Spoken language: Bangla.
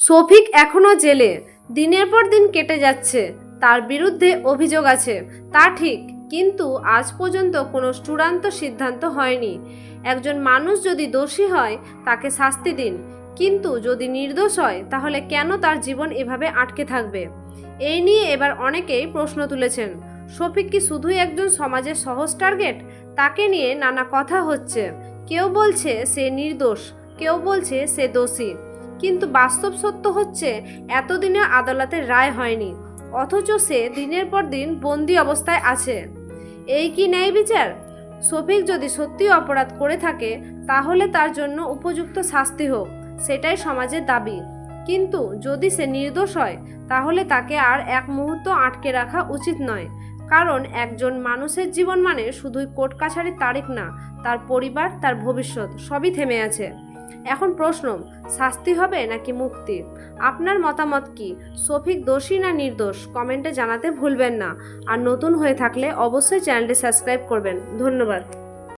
শফিক এখনও জেলে। দিনের পর দিন কেটে যাচ্ছে। তার বিরুদ্ধে অভিযোগ আছে। তা ঠিক, কিন্তু আজ পর্যন্ত কোনো চূড়ান্ত সিদ্ধান্ত হয়নি। একজন মানুষ যদি দোষী হয়, তাকে শাস্তি দিন। কিন্তু যদি নির্দোষ হয়, তাহলে কেন তার জীবন এভাবে আটকে থাকবে? এই নিয়ে এবার অনেকেই প্রশ্ন তুলেছেন। শফিক কি শুধুই একজন সমাজের সহজ টার্গেট? তাকে নিয়ে নানা কথা হচ্ছে। কেউ বলছে সে নির্দোষ, কেউ বলছে সে দোষী। কিন্তু বাস্তব সত্য হচ্ছে, এতদিনে আদালতের রায় হয়নি। অথচ সে দিনের পর দিন বন্দি অবস্থায় আছে। এই কি ন্যায় বিচার? শফিক যদি সত্যি অপরাধ করে থাকে, তাহলে তার জন্য উপযুক্ত শাস্তি হোক, সেটাই সমাজের দাবি। কিন্তু যদি সে নির্দোষ হয়, তাহলে তাকে আর এক মুহূর্ত আটকে রাখা উচিত নয়। কারণ একজন মানুষের জীবন মানে শুধুই কোর্ট কাছারির তারিখ না, তার পরিবার, তার ভবিষ্যৎ, সবই থেমে আছে। এখন প্রশ্ন, শাস্তি হবে নাকি মুক্তি? আপনার মতামত কি? শফিক দোষী না নির্দোষ? কমেন্টে জানাতে ভুলবেন না। আর নতুন হয়ে থাকলে অবশ্যই চ্যানেলটি সাবস্ক্রাইব করবেন। ধন্যবাদ।